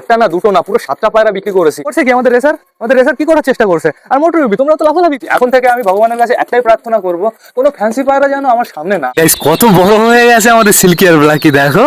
একটা না দুটো না, পুরো সাতটা পায়রা বিক্রি করেছি। করছে কি আমাদের রেসার? আমাদের রেসার কি করার চেষ্টা করছে? আর মোটর রবি, তোমরা তো লাফালাফি এখন থেকে আমি ভগবানের কাছে একটাই প্রার্থনা করব, কোনো ফ্যান্সি পায়রা যেন আমার সামনে না কত বড় হয়ে গেছে আমাদের সিল্কি আর ব্ল্যাকি দেখো।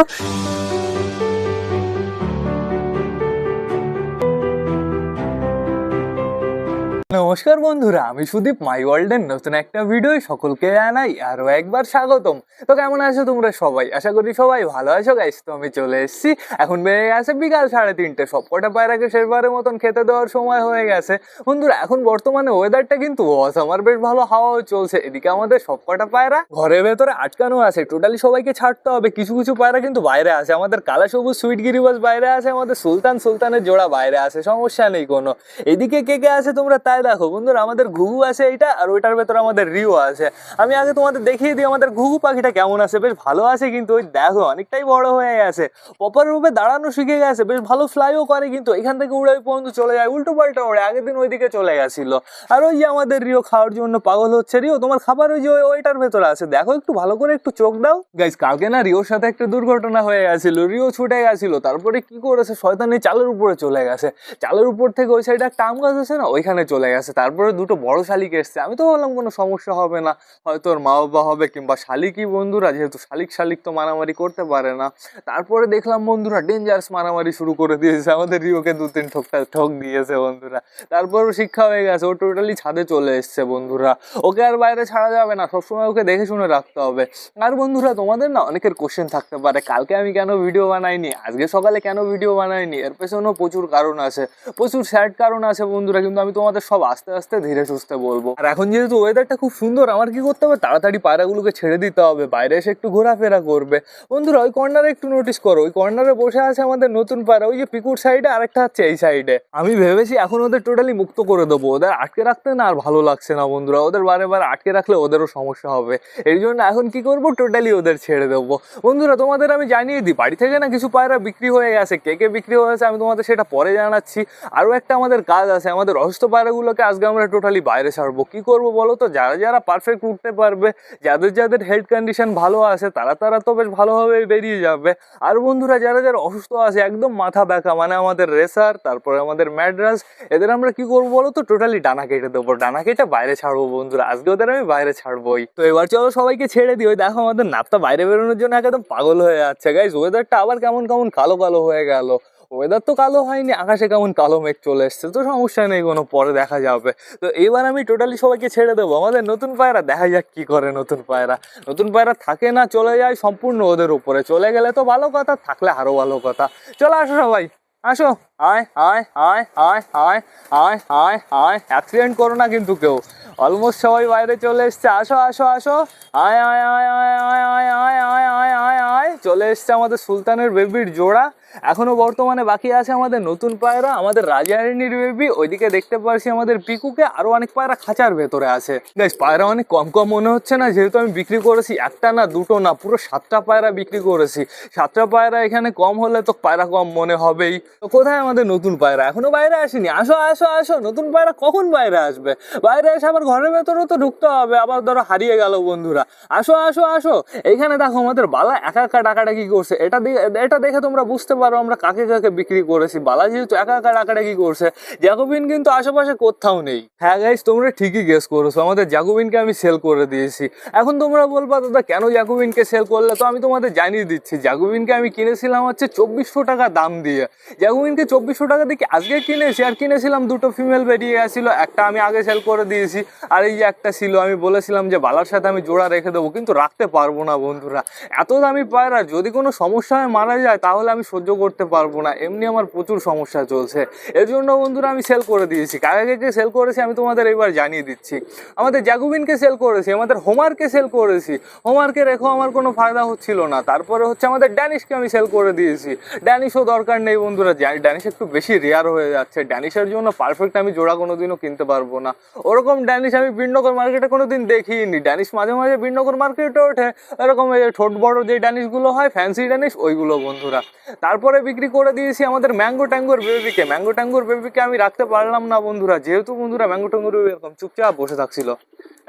নমস্কার বন্ধুরা, আমি সুদীপ মাই ওয়ার্ল্ডের নতুন একটা ভিডিও সকলকে জানাই আরও একবার স্বাগতম। তো কেমন আছো তোমরা সবাই? আশা করি সবাই ভালো আছো গাইস তো আমি চলে এসেছি। এখন বেড়ে গেছে বিকাল সাড়ে তিনটে সব কটা পায়রাকে শেষবারের মতন খেতে দেওয়ার সময় হয়ে গেছে। বন্ধুরা, এখন বর্তমানে ওয়েদারটা কিন্তু আমার বেশ ভালো হাওয়াও চলছে। এদিকে আমাদের সব কটা পায়রা ঘরের ভেতরে আটকানো আছে টোটালি সবাইকে ছাড়তে হবে। কিছু কিছু পায়রা কিন্তু বাইরে আছে। আমাদের কালা সবুজ সুইট গিরিবাস বাইরে আছে, আমাদের সুলতান সুলতানের জোড়া বাইরে আছে, সমস্যা নেই কোনো। এদিকে কে কে আছে তোমরা তাই দেখো। বন্ধুরা, আমাদের ঘুঘু আছে এইটা আর ওইটার ভেতরে আমাদের রিও আছে। আমি আগে তোমাদের দেখিয়ে দিই আমাদের ঘুঘু পাখিটা কেমন আছে। বেশ ভালো আছে কিন্তু ওই দেখো, অনেকটাই বড় হয়ে গেছে। প্রপার রূপে দাঁড়ানো শিখে গেছে, বেশ ভালো ফ্লাইও করে কিন্তু এখান থেকে উড়ে পর্যন্ত চলে যায়, উল্টো পাল্টা ওড়ে আগের দিন ওইদিকে চলে গেছিল। আর ওই যে আমাদের রিও খাওয়ার জন্য পাগল হচ্ছে রিও, তোমার খাবার ওই যে ওই- ওইটার ভেতরে আছে। দেখো একটু ভালো করে একটু চোখ দাও। গাইজ কালকে না রিওর সাথে একটা দুর্ঘটনা হয়ে গেছিল। রিও ছুটে গেছিল, তারপরে কি করেছে? শয়তানি চালের উপরে চলে গেছে। চালের উপর থেকে ওই সাইডে একটা আম গাছ আছে না, ওইখানে চলে গেছে। তারপরে দুটো বড় শালিক এসছে। আমি তো ভাবলাম কোনো সমস্যা হবে না, হয়তো ওর মা বাবা হবে কিংবা শালিকই বন্ধুরা, যেহেতু শালিক শালিক তো মারামারি করতে পারে না। তারপরে দেখলাম বন্ধুরা ডেঞ্জারাস মারামারি শুরু করে দিয়েছে। আমাদের রিওকে দু তিন ঠোকটা ঠক দিয়েছে বন্ধুরা। তারপর ও শিক্ষা হয়ে গেছে, ও টোটালি ছাদে চলে এসছে বন্ধুরা। ওকে আর বাইরে ছাড়া যাবে না, সবসময় ওকে দেখে শুনে রাখতে হবে। আর বন্ধুরা, তোমাদের না অনেকের কোশ্চেন থাকতে পারে, কালকে আমি কেন ভিডিও বানাইনি? আজকে সকালে কেন ভিডিও বানাইনি? এর পেছনেও প্রচুর কারণ আছে, প্রচুর স্যাড কারণ আছে বন্ধুরা, কিন্তু আমি তোমাদের সব আস্তে আস্তে ধীরে সুস্থে বলব। আর এখন যেহেতু ওয়েদারটা খুব সুন্দর, আমার কি করতে হবে? তাড়াতাড়ি পায়রাগুলোকে ছেড়ে দিতে হবে, বাইরে এসে একটু ঘোরাফেরা করবে। বন্ধুরা, ওই কর্নারে একটু নোটিস করো, ওই কর্নারে বসে আছে আমাদের নতুন পায়রা, ওই যে পিকুর সাইডে আরেকটা হচ্ছে এই সাইডে আমি ভেবেছি এখন ওদের টোটালি মুক্ত করে দেবো, ওদের আটকে রাখতে না আর ভালো লাগছে না বন্ধুরা, ওদের বারে বারে আটকে রাখলে ওদেরও সমস্যা হবে। এই জন্য এখন কি করব? টোটালি ওদের ছেড়ে দেবো। বন্ধুরা, তোমাদের আমি জানিয়ে দিই, বাড়ি থেকে না কিছু পায়রা বিক্রি হয়ে গেছে, কে কে বিক্রি হয়েছে আমি তোমাদের সেটা পরে জানাচ্ছি। আরও একটা আমাদের কাজ আছে, আমাদের অসুস্থ পায়রাগুলোকে আজকে আমরা টোটালি বাইরে ছাড়বো। কি করব বলো তো? যারা যারা পারফেক্ট উঠতে পারবে, যাদের যাদের হেলথ কন্ডিশন ভালো আছে, তারা তারা তো বেশ ভালোভাবে বেরিয়ে যাবে। আর বন্ধুরা, যারা যারা অসুস্থ আছে, একদম মাথা ব্যাকা মানে আমাদের রেসার, তারপরে আমাদের ম্যাড্রাস, এদের আমরা কি করব বলো তো? টোটালি ডানা কেটে দেবো। ডানা কেটে বাইরে ছাড়বো বন্ধুরা। আজকে ওদের আমি বাইরে ছাড়বোই। তো এবার চলো সবাইকে ছেড়ে দিই। দেখো আমাদের নাপটা বাইরে বেরোনোর জন্য একদম পাগল হয়ে যাচ্ছে। গাইজ ওয়েদারটা আবার কেমন কেমন কালো কালো হয়ে গেল। ওয়েদার তো কালো হয়নি, আকাশে কেমন কালো মেঘ চলে এসছে, তো সমস্যা নেই, কোনো পরে দেখা যাবে। তো এবার আমি টোটালি সবাইকে ছেড়ে দেবো, আমাদের নতুন পায়রা, দেখা যাক কি করে নতুন পায়রা। নতুন পায়রা থাকে না, চলে যায় সম্পূর্ণ ওদের উপরে, চলে গেলে তো ভালো কথা, থাকলে আরও ভালো কথা। চলে আসো সবাই, আসো। আয় আয় আয় আয় আয় আয় আয় আয় অ্যাক্সিডেন্ট করো না কিন্তু কেউ অলমোস্ট সবাই বাইরে চলে এসছে আসো আসো আসো আয় আয় আয় আয় আয় আয় আয় আয় আয় আয় আয় চলে এসছে আমাদের সুলতানের বেবির জোড়া এখনও বর্তমানে বাকি আছে আমাদের নতুন পায়রা আমাদের রাজারানীর বেবি ওইদিকে দেখতে পারছি আমাদের পিকুকে আরও অনেক পায়রা খাঁচার ভেতরে আছে বেশ পায়রা অনেক কম কম মনে হচ্ছে না যেহেতু আমি বিক্রি করেছি একটা না দুটো না পুরো সাতটা পায়রা বিক্রি করেছি সাতটা পায়রা এখানে কম হলে তো পায়রা কম মনে হবেই তো কোথায় আমাদের নতুন পায়রা? এখনও বাইরে আসেনি। আসো আসো আসো। নতুন পায়রা কখন বাইরে আসবে? বাইরে এসে আবার ঘরের ভেতরেও তো ঢুকতে হবে। আবার ধরো হারিয়ে গেল বন্ধুরা। আসো আসো আসো। এখানে দেখো আমাদের বালা একা একা ডাকাডাকি করছে। এটা এটা দেখে তোমরা বুঝতে পারো আমরা কাকে কাকে বিক্রি করেছি। বালা যেহেতু একা একা ডাকাডাকি করছে, জ্যাকোবিন কিন্তু আশেপাশে কোথাও নেই। হ্যাঁ গাইস তোমরা ঠিকই গেস করেছ। আমাদের জ্যাকোবিনকে আমি সেল করে দিয়েছি। এখন তোমরা বলবা, দাদা, কেন জ্যাকোবিনকে সেল করলে? তো আমি তোমাদের জানিয়ে দিচ্ছি। জ্যাকোবিনকে আমি কিনেছিলাম হচ্ছে চব্বিশশো টাকা দাম দিয়ে। জ্যাকোবিনকে চব্বিশশো টাকা দিয়ে আজকে কিনেছি? আর কিনেছিলাম দুটো ফিমেল বেরিয়ে গেছিল, একটা আমি আগে সেল করে দিয়েছি, আর এই যে একটা ছিল, আমি বলেছিলাম যে বালার সাথে আমি জোড়া রেখে দেবো, কিন্তু রাখতে পারব না বন্ধুরা। এত দামি পায়রা, যদি কোনো সমস্যা হয় মারা যায়, তাহলে আমি সহ্য করতে পারব না। এমনি আমার প্রচুর সমস্যা চলছে। এর জন্য বন্ধুরা আমি সেল করে দিয়েছি। কাকে কাকে সেল করেছি, আমি তোমাদের এবার জানিয়ে দিচ্ছি। আমাদের জ্যাকুবিনকে সেল করেছি, আমাদের হোমারকে সেল করেছি। হোমারকে রেখো আমার কোনো ফায়দা হচ্ছিল না। তারপরে হচ্ছে আমাদের ড্যানিশকে আমি সেল করে দিয়েছি। ড্যানিশও দরকার নেই বন্ধুরা। ড্যানিশ একটু বেশি রেয়ার হয়ে যাচ্ছে। ড্যানিশের জন্য পারফেক্ট আমি জোড়া কোনোদিনও কিনতে পারব না। ওরকম ড্যানিশ আমি বিনগর মার্কেটে কোনোদিন দেখিনি। ড্যানিশ মাঝে মাঝে বিনগর মার্কেটে ওঠে। এরকম ঠোঁট বড় যে ড্যানিশগুলো হয় ফ্যান্সি ড্যানিশ ওইগুলো বন্ধুরা। তারপরে বিক্রি করে দিয়েছি আমাদের ম্যাঙ্গো ট্যাঙ্গোর বেবিকে ম্যাঙ্গো ট্যাঙ্গোর বেবিকে আমি রাখতে পারলাম না বন্ধুরা। যেহেতু বন্ধুরা ম্যাঙ্গো ট্যাঙ্গোর বেবি এরকম চুপচাপ বসে থাকছিল।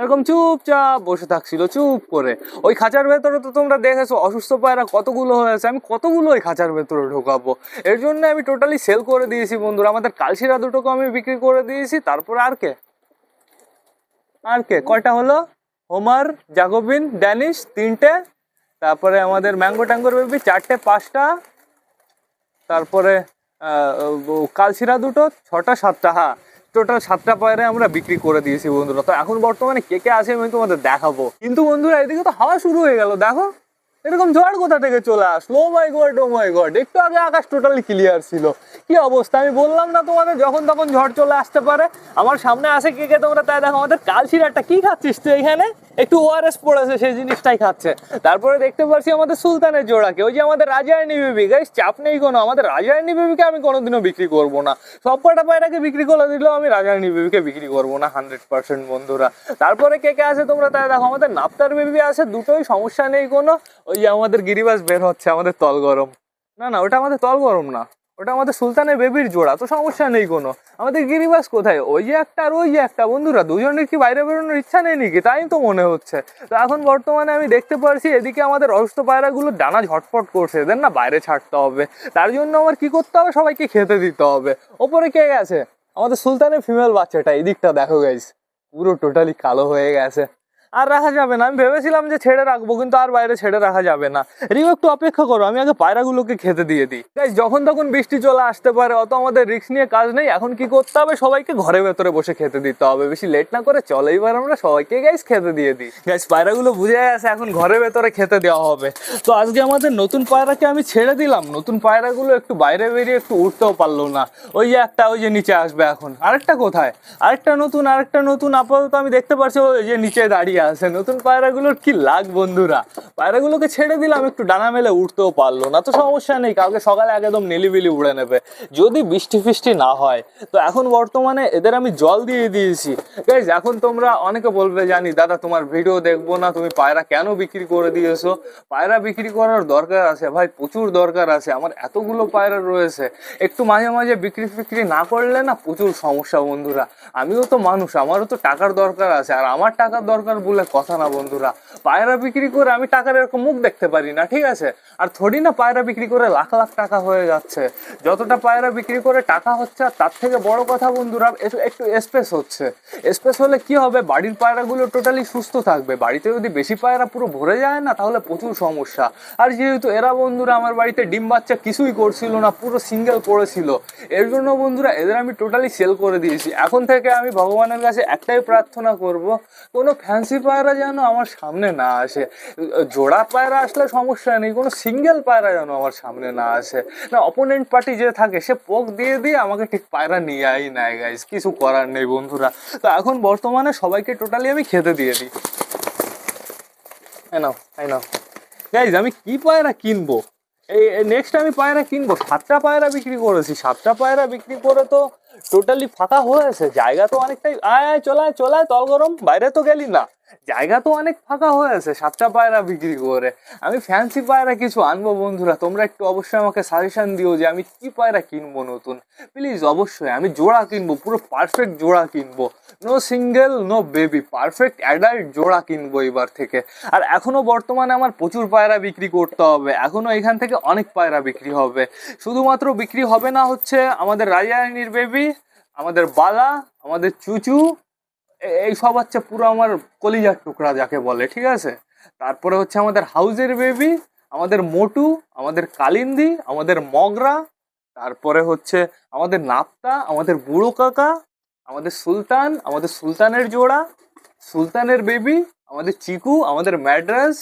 এরকম চুপচাপ বসে থাকছিল, চুপ করে। ওই খাঁচার ভেতরে তো তোমরা দেখেছ, অসুস্থ পায়রা কতগুলো হয়েছে, আমি কতগুলো ওই খাঁচার ভেতরে ঢোকাবো। এর জন্য আমি টোটালি সেল করে দিয়েছি বন্ধুরা। আমাদের কালশিরা দুটোকে আমি বিক্রি করে দিয়েছি, তারপরে আর কে? আর কে? কয়টা হলো? হোমার, জাগোবিন, ড্যানিশ, তিনটে। তারপরে আমাদের ম্যাঙ্গো ট্যাঙ্গোর বেবি, চারটে, পাঁচটা। তারপরে কালশিরা দুটো, ছটা, সাতটা হ্যাঁ। টোটাল সাতটা পায়রে আমরা বিক্রি করে দিয়েছি বন্ধুরা। তো এখন বর্তমানে কে কে আছে আমি তোমাদের দেখাবো। কিন্তু বন্ধুরা, এদিকে তো হাওয়া শুরু হয়ে গেল, দেখো। এরকম ঝড় কোথা থেকে চলে আসলো? ও মাই গড ও মাই গড একটু আগে আকাশ টোটালি ক্লিয়ার ছিল। কি অবস্থা? আমি বললাম না তোমাদের, যখন তখন ঝড় চলে আসতে পারে। আমার সামনে আসে কে কে তোমরা তাই দেখো, আমাদের কালশিরাটা কি খাচ্ছিস তুই এখানে? একটু ওআরএস পড়েছে, সেই জিনিসটাই খাচ্ছে। তারপরে দেখতে পাচ্ছি আমাদের সুলতানের জোড়াকে ওই যে আমাদের রাজারানী বেবি। গাইস, চাপ নেই কোনো, আমাদের রাজারানী বেবিকে আমি কোনোদিনও বিক্রি করব না। সব কটা পায়রাকে বিক্রি করে দিলেও আমি রাজারানী বেবিকে বিক্রি করব না, হান্ড্রেড পার্সেন্ট বন্ধুরা। তারপরে কে কে আছে তোমরা তাই দেখো, আমাদের নাপ্তার বেবি আছে, দুটোই সমস্যা নেই কোনো। ওই যে আমাদের গিরিবাস বের হচ্ছে, আমাদের তল গরম। না না, ওটা আমাদের তল গরম না। ওটা আমাদের সুলতানের বেবির জোড়া, তো সমস্যা নেই কোনো। আমাদের গিরিবাস কোথায়? ওই যে একটা আর ওই যে একটা, বন্ধুরা, দুজনের কি বাইরে বেরোনোর ইচ্ছা নেই নাকি? তাই তো মনে হচ্ছে। তো এখন বর্তমানে আমি দেখতে পারছি, এদিকে আমাদের অসুস্থ পায়রাগুলো ডানা ঝটফট করছে, এদের না বাইরে ছাড়তে হবে। তার জন্য আমার কি করতে হবে? সবাইকে খেতে দিতে হবে। ওপরে কে গেছে? আমাদের সুলতানের ফিমেল বাচ্চাটা, এই দিকটা দেখো গাইস পুরো টোটালি কালো হয়ে গেছে। আর রাখা যাবে না। আমি ভেবেছিলাম যে ছেড়ে রাখব কিন্তু আর বাইরে ছেড়ে রাখা যাবে না। রিও একটু অপেক্ষা করো আমি আগে পায়রাগুলোকে খেতে দিয়ে দিই। Guys, যখন তখন বৃষ্টি চলে আসতে পারে অত আমাদের রিস্ক নিয়ে কাজ নেই। এখন কি করতে হবে? সবাইকে ঘরের ভেতরে বসে খেতে দিতে হবে। বেশি লেট না করে চলো এবার আমরা সবাইকে গাইস খেতে দিয়ে দিই। গাইস পায়রাগুলো বুঝে গেছে এখন ঘরের ভেতরে খেতে দেওয়া হবে। তো আজকে আমাদের নতুন পায়রাকে আমি ছেড়ে দিলাম। নতুন পায়রাগুলো একটু বাইরে বেরিয়ে একটু উঠতেও পারল না। ওই যে একটা ওই যে নিচে আসবে এখন। আরেকটা কোথায়? আরেকটা নতুন আরেকটা নতুন। আপাতত আমি দেখতে পাচ্ছি ওই যে নিচে দাঁড়িয়ে আছে নতুন পায়রাগুলোর কি লাগ বন্ধুরা? পায়রাগুলোকে ছেড়ে দিলাম, একটু ডানা মেলে উঠতেও পারল না, তো সমস্যা নেই, কালকে সকালে একদম নিলিবিলি উড়ে নেবে। যদি বৃষ্টি ফিষ্টি না হয়, তো এখন বর্তমানে এদের আমি জল দিয়ে দিয়েছি। গাইজ এখন তোমরা অনেকে বলবে, জানি, দাদা, তোমার ভিডিও দেখব না, তুমি পায়রা কেন বিক্রি করে দিয়েছ? পায়রা বিক্রি করার দরকার আছে, ভাই, প্রচুর দরকার আছে, আমার এতগুলো পায়রা রয়েছে। একটু মাঝে মাঝে বিক্রি ফিক্রি না করলে না প্রচুর সমস্যা বন্ধুরা। আমিও তো মানুষ, আমারও তো টাকার দরকার আছে, আর আমার টাকার দরকার বলে কথা না বন্ধুরা। পায়রা বিক্রি করে আমি টাকার এরকম মুখ দেখতে পারি না, ঠিক আছে? আর থোড়ি না পায়রা বিক্রি করে লাখ লাখ টাকা হয়ে যাচ্ছে। যতটা পায়রা বিক্রি করে টাকা হচ্ছে, আর তার থেকে বড় কথা বন্ধুরা, একটু- স্পেস হচ্ছে। স্পেস হলে কি হবে? বাড়ির পায়রাগুলো টোটালি সুস্থ থাকবে। বাড়িতে যদি বেশি পায়রা পুরো ভরে যায় না, তাহলে প্রচুর সমস্যা। আর যেহেতু এরা বন্ধুরা আমার বাড়িতে ডিম বাচ্চা কিছুই করছিল না, পুরো সিঙ্গেল পড়েছিল। এর জন্য বন্ধুরা, এদের আমি টোটালি সেল করে দিয়েছি। এখন থেকে আমি ভগবানের কাছে একটাই প্রার্থনা করব, কোনো ফ্যান্সি পায়রা যেন আমার সামনে না আসে। জোড়া পায়রা আসলে সমস্যা নেই, কোনো সিঙ্গেল পায়রা যেন আমার সামনে না আসে। না অপোনেন্ট পার্টি যে থাকে, সে পোক দিয়ে দিয়ে আমাকে ঠিক পায়রা নিয়ে আই নেয় গাইস কিছু করার নেই, বন্ধুরা। তো এখন বর্তমানে সবাইকে টোটালি আমি খেতে দিয়ে দিই। নাও, এই নাও। গাইজ আমি কি পায়রা কিনবো? এই নেক্সট আমি পায়রা কিনবো। সাতটা পায়রা বিক্রি করেছি। সাতটা পায়রা বিক্রি করে তো টোটালি ফাঁকা হয়েছে জায়গা তো অনেকটাই আয় আয় চলায় চলায় তল গরম। বাইরে তো গেলি না। জায়গা তো অনেক ফাঁকা হয়েছে সাতটা পায়রা বিক্রি করে। আমি ফ্যান্সি পায়রা কিছু আনব বন্ধুরা, তোমরা একটু অবশ্যই আমাকে সাজেশন দিও যে আমি কি পায়রা কিনবো নতুন। প্লিজ অবশ্যই, আমি জোড়া কিনবো, পুরো পারফেক্ট জোড়া কিনবো। No single no baby perfect adult জোড়া কিনবো এবার থেকে। আর এখনও বর্তমানে আমার প্রচুর পায়রা বিক্রি করতে হবে, এখনও এখান থেকে অনেক পায়রা বিক্রি হবে। শুধুমাত্র বিক্রি হবে না হচ্ছে আমাদের রাজারানীর বেবি আমাদের বালা, আমাদের চুচু এই সব হচ্ছে পুরো আমার কলিজার টুকরা যাকে বলে, ঠিক আছে? তারপরে হচ্ছে আমাদের হাউজের বেবি, আমাদের মোটু, আমাদের কালিন্দি, আমাদের মগরা, তারপরে হচ্ছে আমাদের নাপ্তা, আমাদের বুড়ো কাকা, আমাদের সুলতান, আমাদের সুলতানের জোড়া, সুলতানের বেবি, আমাদের চিকু, আমাদের ম্যাড্রাস,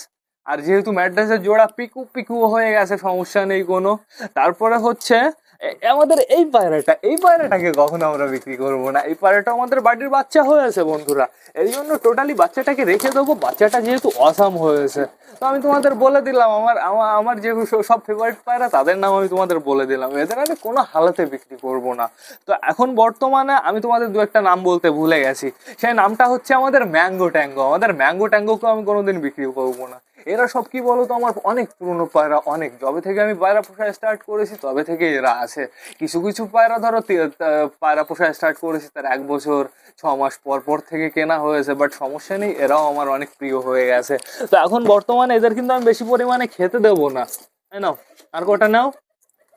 আর যেহেতু ম্যাড্রাসের জোড়া পিকু পিকু হয়ে গেছে, সমস্যা নেই কোনো। তারপরে হচ্ছে আমাদের এই পায়রাটা, এই পায়রাটাকে কখনো আমরা বিক্রি করব না। এই পায়রাটা আমাদের বাড়ির বাচ্চা হয়েছে বন্ধুরা। এই জন্য টোটালি বাচ্চাটাকে রেখে দেবো। বাচ্চাটা যেহেতু অসাম হয়েছে। তো আমি তোমাদের বলে দিলাম, আমার আমার যে সব ফেভারিট পায়রা, তাদের নাম আমি তোমাদের বলে দিলাম। এদের আমি কোনো হালাতে বিক্রি করব না। তো এখন বর্তমানে আমি তোমাদের দু একটা নাম বলতে ভুলে গেছি। সেই নামটা হচ্ছে আমাদের ম্যাঙ্গো ট্যাঙ্গো। আমাদের ম্যাঙ্গো ট্যাঙ্গোকেও আমি কোনোদিন বিক্রি করব না। এরা সব কি বলতো? আমার অনেক পুরনো পায়রা, অনেক। যবে থেকে আমি পায়রা পোষা স্টার্ট করেছি, তবে থেকে এরা আছে। কিছু কিছু পায়রা ধরো পায়রা পোষা স্টার্ট করেছি, তার এক বছর, ছ মাস পর পর থেকে কেনা হয়েছে বাট সমস্যা নেই, এরাও আমার অনেক প্রিয় হয়ে গেছে। তো এখন বর্তমানে এদের কিন্তু আমি বেশি পরিমাণে খেতে দেবো না। তাই না আর কটা নাও?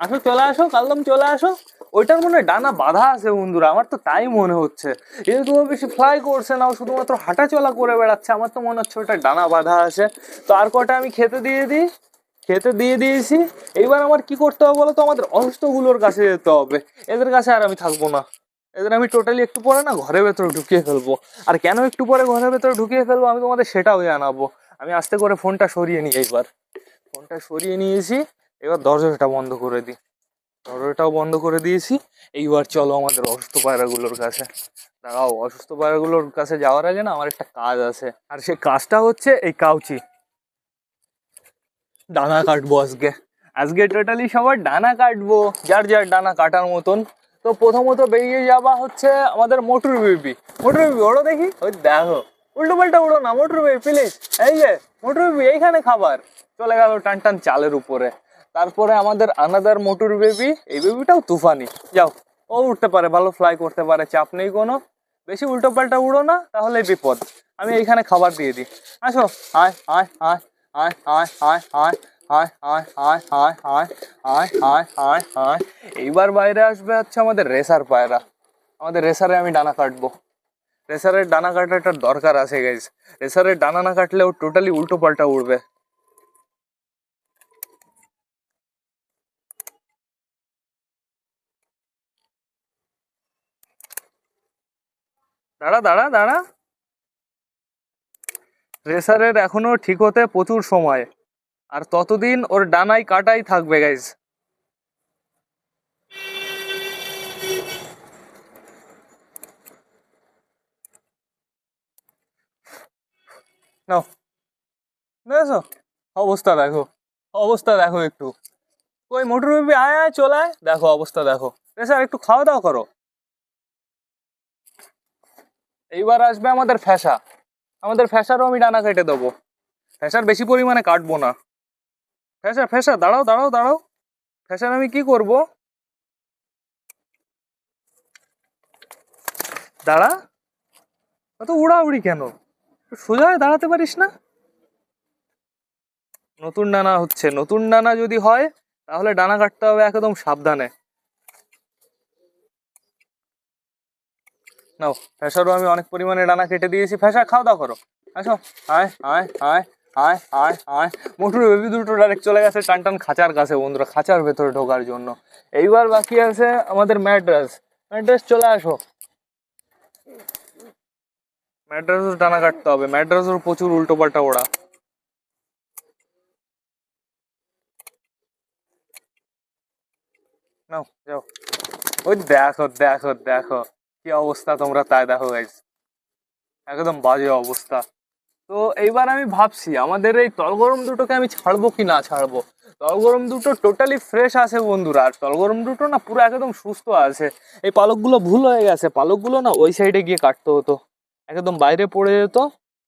আসো, চলে আসো, কালদম চলে আসো। ওইটার মনে ডানা বাঁধা আছে বন্ধুরা, আমার তো তাই মনে হচ্ছে। যেহেতু ও বেশি ফ্লাই করছে না শুধুমাত্র হাঁটা চলা করে বেড়াচ্ছে, আমার তো মনে হচ্ছে ওটা ডানা বাঁধা আছে। তো আর কটা আমি খেতে দিয়ে দিই? খেতে দিয়ে দিয়েছি। এইবার আমার কি করতে হবে বলো তো? আমাদের অসুস্থগুলোর কাছে যেতে হবে। এদের কাছে আর আমি থাকব না। এদের আমি টোটালি একটু পরে না ঘরের ভেতরে ঢুকিয়ে ফেলব। আর কেন একটু পরে ঘরের ভেতরে ঢুকিয়ে ফেলব? আমি তোমাদের সেটাও জানাব। আমি আস্তে করে ফোনটা সরিয়ে নিই এইবার। ফোনটা সরিয়ে নিয়েছি। এবার দরজাটা বন্ধ করে দিই। দরজাটাও বন্ধ করে দিয়েছি। এইবার চলো আমাদের অসুস্থ পায়রাগুলোর কাছে। দাঁড়াও, অসুস্থ পায়রাগুলোর কাছে যাওয়ার আগে না আমার একটা কাজ আছে। আর সেই কাজটা হচ্ছে এই কাউচি। ডানা কাটবো আজকে। আজকে টোটালি সবার ডানা কাটবো, যার যার ডানা কাটার মতন। তো প্রথমত বেরিয়ে যাওয়া হচ্ছে আমাদের মোটর বেবি মোটর বেবি ওড়ো দেখি। ওই দেখো উল্টো পাল্টা উড়ো না, মোটর বেবি প্লিজ এই যে, মোটর বেবি এইখানে খাবার। চলে গেল টান টান চালের উপরে। তারপরে আমাদের আনাদার মোটর বেবি এই বেবিটাও তুফানি যাও ও উঠতে পারে ভালো ফ্লাই করতে পারে চাপ নেই কোনো বেশি উল্টো পাল্টা উড়ো না তাহলে বিপদ আমি এইখানে খাবার দিয়ে দিই আসো আয় আয় আয় আয় আয় আয় আয় আয় আয় আয় আয় আয় আয় আয় আয় আয় এইবার বাইরে আসবে হচ্ছে আমাদের রেসার পায়রা আমাদের রেসারে আমি ডানা কাটবো রেসারের ডানা কাটাটার দরকার আছে গাইজ রেসারের ডানা না কাটলে ও টোটালি উল্টো পাল্টা উড়বে দাঁড়া দাঁড়া দাঁড়া। রেসারের এখনও ঠিক হতে প্রচুর সময়। আর ততদিন ওর ডানাই কাটাই থাকবে গাইজ নাও। অবস্থা দেখো। অবস্থা দেখো একটু। ওই মোটর বেবি আয় আয়, চলে আয়। দেখো, অবস্থা দেখো। রেসার, একটু খাওয়া দাওয়া করো। এইবার আসবে আমাদের ফ্যাসা। আমাদের ফ্যাসারও আমি ডানা কেটে দেবো। ফ্যাসার বেশি পরিমাণে কাটবো না। ফ্যাসা ফ্যাসা, দাঁড়াও দাঁড়াও দাঁড়াও। ফ্যাসার আমি কি করব? দাঁড়া। অত উড়াউড়ি কেন? সোজা দাঁড়াতে পারিস না? নতুন ডানা হচ্ছে। নতুন ডানা যদি হয়, তাহলে ডানা কাটতে হবে একদম সাবধানে। নাও ফ্যাসারও আমি অনেক পরিমাণে ডানা কেটে দিয়েছি। ফ্যাসা খাওয়া দাওয়া করো। আসো। আয় আয় আয় আয় আয় আয় মোটর বেবি দুটো ডাইরেক্ট চলে গেছে। টান টান, খাঁচার কাছে, বন্ধুরা, খাঁচার ভেতরে ঢোকার জন্য। এইবার বাকি আছে আমাদের ম্যাড্রাস ম্যাড্রাস চলে আসো। ম্যাড্রাসও ডানা কাটতে হবে। ম্যাড্রাসের প্রচুর উল্টো পাল্টা ওড়া। নাও, যাও। ওই দেখো দেখো দেখো। কি অবস্থা তোমরা তাই দেখো গাইজ একদম বাজে অবস্থা। তো এইবার আমি ভাবছি, আমাদের এই তলগরম দুটোকে আমি ছাড়বো কি না ছাড়বো? তলগরম দুটো টোটালি ফ্রেশ আছে বন্ধুরা, আর তলগরম দুটো না পুরো একদম সুস্থ আছে। এই পালকগুলো ভুল হয়ে গেছে, পালকগুলো না ওই সাইডে গিয়ে কাটতে হতো। একদম বাইরে পড়ে যেত,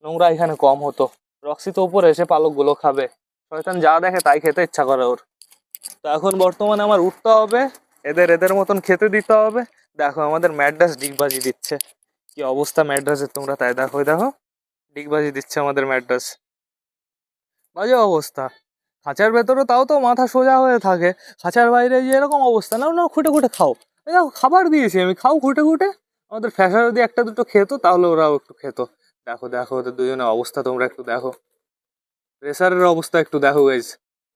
নোংরা এখানে কম হতো। রক্সি তো উপরে এসে পালকগুলো খাবে। শয়তান যা দেখে তাই খেতে ইচ্ছা করে ওর। তো এখন বর্তমানে আমার উঠতে হবে, এদের এদের মতন খেতে দিতে হবে। দেখো, আমাদের ম্যাড্রাস ডিগবাজি দিচ্ছে। কি অবস্থা ম্যাড্রাসের তোমরা? তাই দেখো দেখো, ডিগবাজি দিচ্ছে আমাদের ম্যাড্রাস। বাজে অবস্থা। খাঁচার ভেতরে তাও তো মাথা সোজা হয়ে থাকে। খাঁচার বাইরে যে এরকম অবস্থা না না খুঁটে খুঁটে খাও। দেখো, খাবার দিয়েছি আমি, খাও, খুঁটে খুঁটে। আমাদের ফ্যাসা যদি একটা দুটো খেত, তাহলে ওরাও একটু খেত। দেখো দেখো, ওদের দুজনের অবস্থা তোমরা একটু দেখো। রেসারের অবস্থা একটু দেখো গাইজ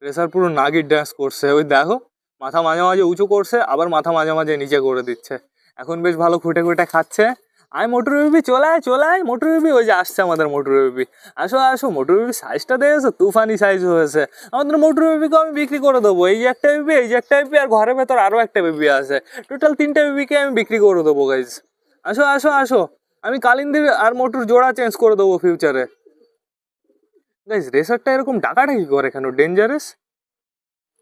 রেসার পুরো নাগির ড্যান্স করছে, ওই দেখো। মাথা মাঝে মাঝে উঁচু করছে, আবার মাথা মাঝে মাঝে নিচে করে দিচ্ছে। এখন বেশ ভালো খুঁটে খুঁটে খাচ্ছে। আয় মোটর বেবি চলে আয় চলে আয়, মোটর বেবি ওই যে আসছে আমাদের মোটর বেবি আসো আসো, মোটর বেবি সাইজটা দেখেছ? তুফানি সাইজ হয়েছে। আমাদের মোটর বেবিকে আমি বিক্রি করে দেবো। এই যে একটা বেবি এই যে একটা বেবি আর ঘরের ভেতর আরও একটা বেবি আছে। টোটাল তিনটে বেবিকে আমি বিক্রি করে দেবো গাইজ আসো আসো আসো। আমি কালিন্দির আর মোটর জোড়া চেঞ্জ করে দেবো ফিউচারে গাইজ রেসারটা এরকম ডাকাডাকি করে কেন? ডেঞ্জারাস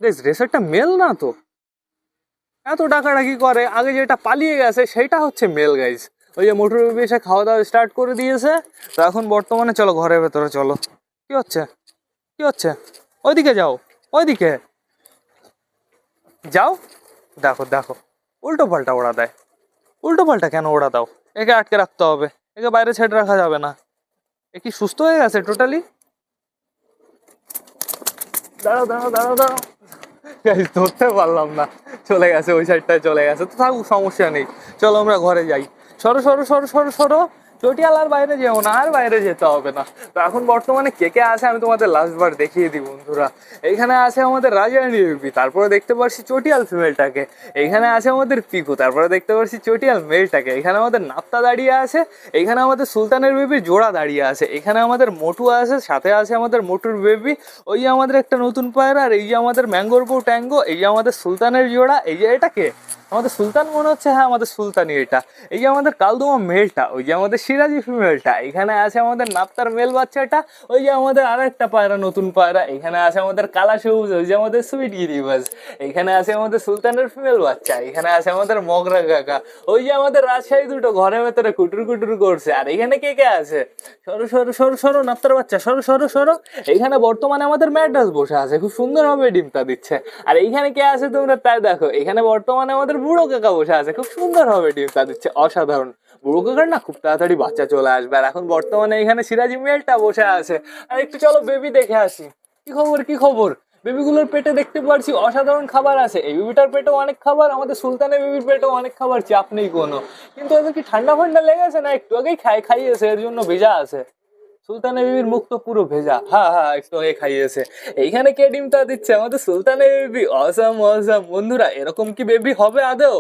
গাইজ রেসারটা মেল না তো। এত ডাকাডাকি করে, আগে যেটা পালিয়ে গেছে সেটা হচ্ছে মেল গাইজ ওই যে মোটর এসে খাওয়া দাওয়া স্টার্ট করে দিয়েছে, তো এখন বর্তমানে চলো ঘরের ভেতরে, চলো। কি হচ্ছে? কি হচ্ছে? ওইদিকে যাও ওইদিকে। যাও? দেখো দেখো। উল্টো পাল্টা ওড়া দেয়। উল্টো পাল্টা কেন ওড়া দাও? একে আটকে রাখতে হবে। একে বাইরে ছেড়ে রাখা যাবে না। এ কি সুস্থ হয়ে গেছে টোটালি দাঁড়াও দাঁড়াও দাঁড়াও দাঁড়াও। ধরতে পারলাম না। চলে গেছে, ওই সাইডটায় চলে গেছে। তো থাকুক, সমস্যা নেই। চলো আমরা ঘরে যাই। সরো সরো সরো সরো সরো। চটিয়াল আর বাইরে যেও না, আর বাইরে যেতে হবে না। তো এখন বর্তমানে কে কে আছে আমি তোমাদের লাস্ট বার দেখিয়ে দিই, বন্ধুরা। এইখানে আছে আমাদের রাজারানী বিবি তারপরে দেখতে পাচ্ছি চটিয়াল ফিমেলটাকে এইখানে আছে আমাদের পিকু, তারপরে দেখতে পাচ্ছি চটিয়াল মেলটাকে এখানে আমাদের নাপ্তা দাঁড়িয়ে আছে এখানে আমাদের সুলতানের বেবি জোড়া দাঁড়িয়ে আছে। এখানে আমাদের মোটু আছে, সাথে আছে আমাদের মোটুর বেবি ওই যে আমাদের একটা নতুন পায়রা, আর এই যে আমাদের ম্যাঙ্গোর বউ ট্যাঙ্গো এই যে আমাদের সুলতানের জোড়া, এই যে এটা কে? আমাদের সুলতান মনে হচ্ছে হ্যাঁ আমাদের সুলতানি এটা। এই যে আমাদের কালদুমা মেলটা, ওই যে আমাদের সিরাজি ফিমেলটা এখানে আছে আমাদের নাপ্তার মেল বাচ্চাটা, ওই যে আমাদের আর একটা পায়রা, নতুন পায়রা, এখানে আছে আমাদের কালা সবুজ ওই যে আমাদের সুইট গিরিবাজ এখানে আছে আমাদের সুলতানের ফিমেল বাচ্চা, এখানে আছে আমাদের মগরা কাকা, ওই যে আমাদের রাজশাহী দুটো ঘরের ভেতরে কুটুর কুটুর করছে, আর এখানে কে কে আছে? সরো সরো সরো সরো নাপ্তার বাচ্চা, সরো সরো সরো, এখানে বর্তমানে আমাদের ম্যাড্রাস বসে আছে, খুব সুন্দরভাবে ডিমটা দিচ্ছে, আর এইখানে কে আছে তোমরা তাই দেখো, এখানে বর্তমানে আমাদের বুড়ো কাকা বসে আছে, খুব সুন্দরভাবে ডিমটা দিচ্ছে, অসাধারণ। বুড়ো কাকার না খুব তাড়াতাড়ি বাচ্চা চলে আসবে, আর এখন বর্তমানে এখানে সিরাজি মেলটা বসে আছে। আর একটু চলো বেবি দেখে আসি। কি খবর কি খবর? বেবিগুলোর পেটে দেখতে পারছি অসাধারণ খাবার আছে। এই বেবিটার পেটেও অনেক খাবার, আমাদের সুলতানের বেবির পেটেও অনেক খাবার, চাপ নেই কোনো। কিন্তু ওদের কি ঠান্ডা ফান্ডা লেগেছে না একটু আগেই খাই খাইয়েছে, এর জন্য ভেজা আছে। সুলতানের বেবির মুখ তো পুরো ভেজা। হা হা, একটু আগে খাইয়েছে। এইখানে কে ডিমটা দিচ্ছে? আমাদের সুলতানের বেবি অসাম অসাম বন্ধুরা, এরকম কি বেবি হবে আদেও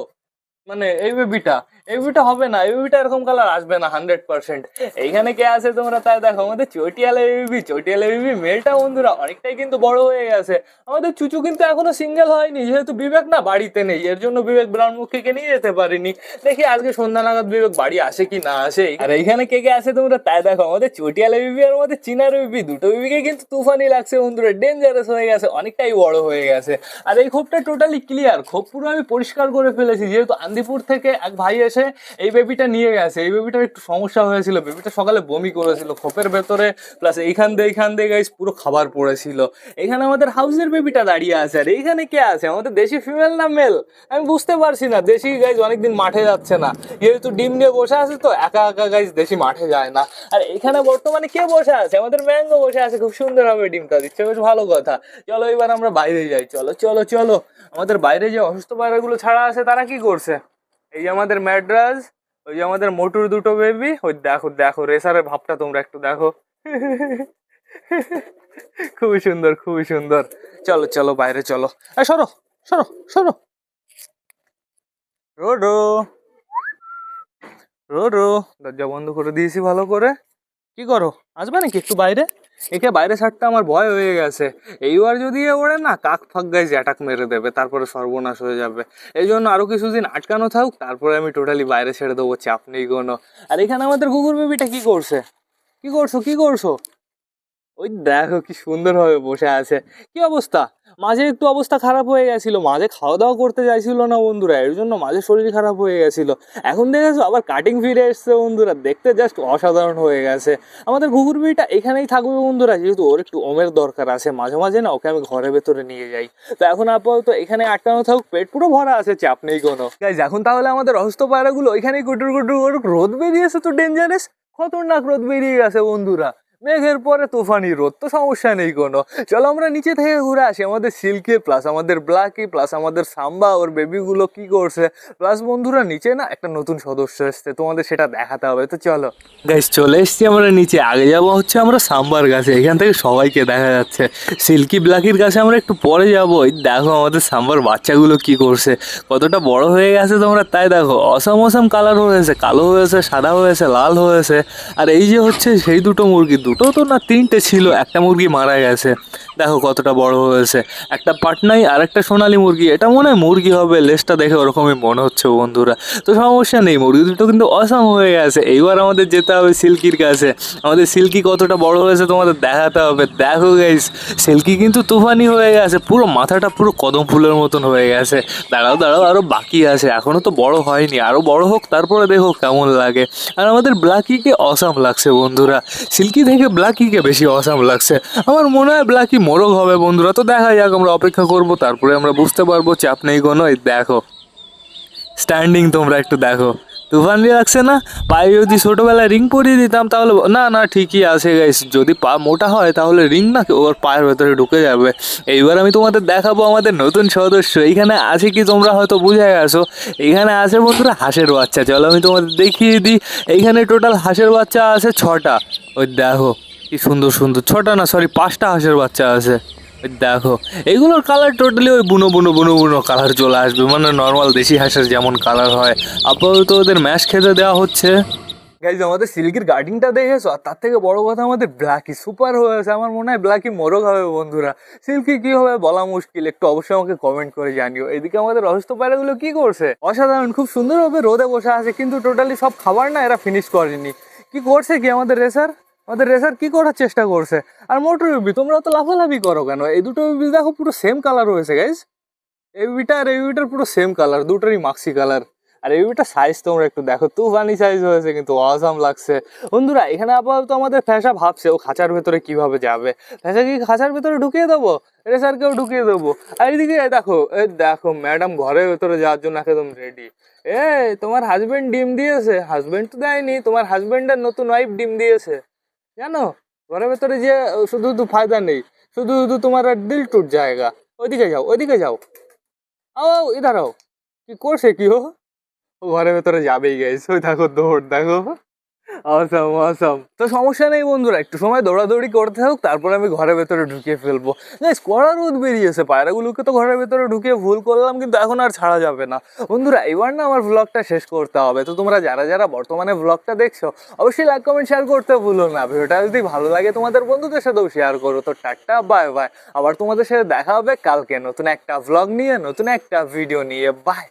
মানে এই বেবিটা এই বেবিটা হবে না। এই বেবিটা এরকম কালার আসবে না হান্ড্রেড পার্সেন্ট এইখানে কে আছে তোমরা তাই দেখো। আমাদের চটিয়ালে বেবি চটিয়ালে বেবি মেলটা বন্ধুরা অনেকটাই কিন্তু বড় হয়ে গেছে। আমাদের চুচু কিন্তু এখনও সিঙ্গেল হয়নি, যেহেতু বিবেক না বাড়িতে নেই, এর জন্য বিবেক ব্রাউন মুখীকে নিয়ে যেতে পারিনি। দেখি আজকে সন্ধ্যা নাগাদ বিবেক বাড়ি আসে কি না আসে। আর এইখানে কে কে আছে তোমরা তাই দেখো। আমাদের চটিয়ালে বিবি আর আমাদের চিনার বিবি দুটো বিবিকে কিন্তু তুফানি লাগছে বন্ধুরা ডেঞ্জারাস হয়ে গেছে, অনেকটাই বড় হয়ে গেছে। আর এই খোপটা টোটালি ক্লিয়ার খোপ পুরো আমি পরিষ্কার করে ফেলেছি, যেহেতু আন্দিপুর থেকে এক ভাই এসে এই বেবিটা নিয়ে গেছে। এই বেবিটার একটু সমস্যা হয়েছিল। বেবিটা সকালে বমি করেছিল, খোপের ভেতরে প্লাস এইখান দিয়ে এইখান দিয়ে গাইস পুরো খাবার পড়েছিল। এখানে আমাদের হাউসের বেবিটা দাঁড়িয়ে আছে। আর এইখানে কে আছে? আমাদের দেশি ফিমেল না মেল আমি বুঝতে পারছি না। দেশি গাইজ অনেকদিন মাঠে যাচ্ছে না। যেহেতু ডিম নিয়ে বসে আছে তো, একা একা গাইজ দেশি মাঠে যায় না। আর এখানে বর্তমানে কে বসে আছে? আমাদের ম্যাঙ্গো বসে আছে। খুব সুন্দরভাবে ডিমটা দিচ্ছে। বেশ ভালো কথা। চলো এবার আমরা বাইরে যাই। চলো চলো চলো। আমাদের বাইরে যে অসুস্থ পায়রাগুলো ছাড়া আছে, তারা কি করছে? এই আমাদের ম্যাড্রাস, ওই আমাদের মোটুর দুটো বেবি ওই দেখো দেখো, রেসারের ভাবটা তোমরা একটু দেখো। খুবই সুন্দর খুবই সুন্দর। চলো চলো, বাইরে চলো। সরো সরো সরো। রোডো রোডো, দরজা বন্ধ করে দিয়েছি ভালো করে। কি করো? আসবে নাকি একটু বাইরে? একে বাইরে ছাড়তে আমার ভয় হয়ে গেছে। এইবার যদি এ ওড়ে না, কাক ফাক যে অ্যাটাক মেরে দেবে, তারপরে সর্বনাশ হয়ে যাবে। এই জন্য আরও কিছুদিন আটকানো থাকুক, তারপরে আমি টোটালি বাইরে ছেড়ে দেবো, চাপ নেই কোনো। আর এখানে আমাদের কুকুর বেবিটা কী করছে? কী করছ? কী করছ? ওই দেখো কি সুন্দরভাবে বসে আছে। কি অবস্থা? মাঝে একটু অবস্থা খারাপ হয়ে গেছিল। মাঝে খাওয়া দাওয়া করতে চাইছিল না বন্ধুরা, এর জন্য মাঝে শরীর খারাপ হয়ে গেছিল। এখন দেখেছ আবার কাটিং ফিরে এসছে বন্ধুরা, দেখতে জাস্ট অসাধারণ হয়ে গেছে। আমাদের ঘুঘুর বিড়িটা এখানেই থাকবে বন্ধুরা, যেহেতু ওর একটু ওমের দরকার আছে, মাঝে মাঝে না ওকে আমি ঘরের ভেতরে নিয়ে যাই। তো এখন আপাতত এখানে আটকানো থাকুক, পেট পুরো ভরা আছে, চাপ নেই কোনো। এখন তাহলে আমাদের অসুস্থ পায়রাগুলো ওইখানেই কুটুর কুটুর রোদ বেরিয়েছে তো ডেঞ্জারাস খতরনাক রোদ বেরিয়ে গেছে বন্ধুরা। মেঘের পরে তুফানি রোদ, তো সমস্যা নেই কোনো। চলো আমরা নিচে থেকে ঘুরে আসি, আমাদের সিল্কি প্লাস আমাদের ব্ল্যাকি প্লাস আমাদের সাম্বা, ওর বেবিগুলো কি করছে? প্লাস বন্ধুরা নিচে না একটা নতুন সদস্য এসছে, তোমাদের সেটা দেখাতে হবে, তো চলো। গাইস চলে এসছি আমরা নিচে, আগে যাব হচ্ছে আমরা সাম্বার কাছে, এখান থেকে সবাইকে দেখা যাচ্ছে। সিল্কি ব্ল্যাকির কাছে আমরা একটু পরে যাব দেখো আমাদের সাম্বার বাচ্চাগুলো কি করছে। কতটা বড় হয়ে গেছে তোমরা, তাই দেখো, অসাম অসাম কালার হয়েছে, কালো হয়েছে, সাদা হয়েছে, লাল হয়েছে। আর এই যে হচ্ছে সেই দুটো মুরগি দুটো তো না, তিনটে ছিল। একটা মুরগি মারা গেছে। দেখো কতটা বড় হয়েছে। একটা পাটনাই আর একটা সোনালি মুরগি। এটা মনে হয় মুরগি হবে, লেজটা দেখে ওরকমই মনে হচ্ছে বন্ধুরা। তো সমস্যা নেই, মুরগি দুটো কিন্তু অসাম হয়ে গেছে। এইবার আমাদের যেতে হবে সিল্কির কাছে। আমাদের সিল্কি কতটা বড় হয়েছে তোমাদের দেখাতে হবে। দেখো গাইস সিল্কি কিন্তু তুফানি হয়ে গেছে। পুরো মাথাটা পুরো কদম ফুলের মতন হয়ে গেছে। দাঁড়াও দাঁড়াও, আরও বাকি আছে। এখনও তো বড় হয়নি। আরও বড় হোক, তারপরে দেখো কেমন লাগে। আর আমাদের ব্ল্যাকিকে অসাম লাগছে বন্ধুরা। সিল্কি থেকে থেকে ব্ল্যাকিকে বেশি অসাম লাগছে। আমার মনে হয় ব্ল্যাকি মোরগ হবে বন্ধুরা, তো দেখা যাক আমরা অপেক্ষা করব, তারপরে আমরা বুঝতে পারব চাপ নেই কোনো। দেখো স্ট্যান্ডিং তোমরা একটু দেখো। তুফানি লাগছে না? পায়ে যদি ছোটোবেলায় রিং পরিয়ে দিতাম তাহলে না না, ঠিকই আছে গাইস যদি পা মোটা হয় তাহলে রিং না, ওর পায়ের ভেতরে ঢুকে যাবে। এইবার আমি তোমাদের দেখাবো আমাদের নতুন সদস্য। এইখানে আছে কি তোমরা হয়তো বুঝে গেছো? এইখানে আছে বন্ধুরা হাঁসের বাচ্চা। চলো আমি তোমাদের দেখিয়ে দিই। এইখানে টোটাল হাঁসের বাচ্চা আছে ছটা। ওই দেখো, কি সুন্দর সুন্দর। ছটা না সরি পাঁচটা হাঁসের বাচ্চা আছে। দেখো, এগুলোর কালার টোটালি ওই বুনো বুনো বুনো বুনো কালার চলে আসবে। মানে নর্মাল দেশি হাঁসের যেমন কালার হয়। আপাতত ওদের ম্যাশ খেতে দেওয়া হচ্ছে। গাইজ আমাদের সিল্কির গার্ডিংটা দেখেছ? আর তার থেকে বড় কথা আমাদের ব্ল্যাকি সুপার হয়ে হয়েছে আমার মনে হয় ব্ল্যাকি মোরগ হবে বন্ধুরা। সিল্কি কি হবে বলা মুশকিল। একটু অবশ্যই আমাকে কমেন্ট করে জানিও। এদিকে আমাদের অসুস্থ পায়রাগুলো কি করছে? অসাধারণ, খুব সুন্দরভাবে রোদে বসে আছে, কিন্তু টোটালি সব খাবার না এরা ফিনিশ করেনি। কি করছে কি আমাদের রেসার আমাদের রেসার কি করার চেষ্টা করছে? আর মোটর বিবি তোমরা তো লাফালাফি করো কেন? এই দুটো বিবি দেখো পুরো সেম কালার হয়েছে গাইজ এই বিটা আর এই বিটার পুরো সেম কালার দুটোরই মাক্সি কালার আর এই বিটা সাইজ তোমরা একটু দেখো, তুফানি সাইজ হয়েছে, কিন্তু অসাম লাগছে। বন্ধুরা, এখানে আপাতত আমাদের ফ্যাসা ভাবছে, ও খাঁচার ভেতরে কীভাবে যাবে? ফ্যাসা কি খাঁচার ভেতরে ঢুকিয়ে দেবো? রেসারকেও ঢুকিয়ে দেবো। আর এইদিকে এই দেখো, এ দেখো ম্যাডাম ঘরের ভেতরে যাওয়ার জন্য একদম রেডি এ তোমার হাজবেন্ড ডিম দিয়েছে। হাজবেন্ড তো দেয়নি, তোমার হাজবেন্ডের নতুন ওয়াইফ ডিম দিয়েছে। জানো? ঘরের ভেতরে যে শুধু শুধু ফায়দা নেই। শুধু শুধু তোমার দিল টুট জায়গা। ওইদিকে যাও ওইদিকে যাও। আও ইধার আও কি করছে কি ও? ঘরের ভেতরে যাবেই গেছে ওই দেখো দৌড়, দেখো। অসম অসম তো সমস্যা নেই বন্ধুরা, একটু সময় দৌড়াদৌড়ি করতে হোক, তারপর আমি ঘরের ভেতরে ঢুকিয়ে ফেলব। গাইস কড়া রোদ বেরিয়েছে, পায়রাগুলোকে তো ঘরের ভেতরে ঢুকিয়ে ভুল করলাম, কিন্তু এখন আর ছাড়া যাবে না। বন্ধুরা, এবার না আমার ব্লগটা শেষ করতে হবে। তো তোমরা যারা যারা বর্তমানে ব্লগটা দেখছ, অবশ্যই লাইক কমেন্ট শেয়ার করতে ভুলো না। ভিডিওটা যদি ভালো লাগে তোমাদের বন্ধুদের সাথেও শেয়ার করো। তো টাটা বাই বাই আবার তোমাদের সাথে দেখা হবে কালকে নতুন একটা ব্লগ নিয়ে, নতুন একটা ভিডিও নিয়ে। বাই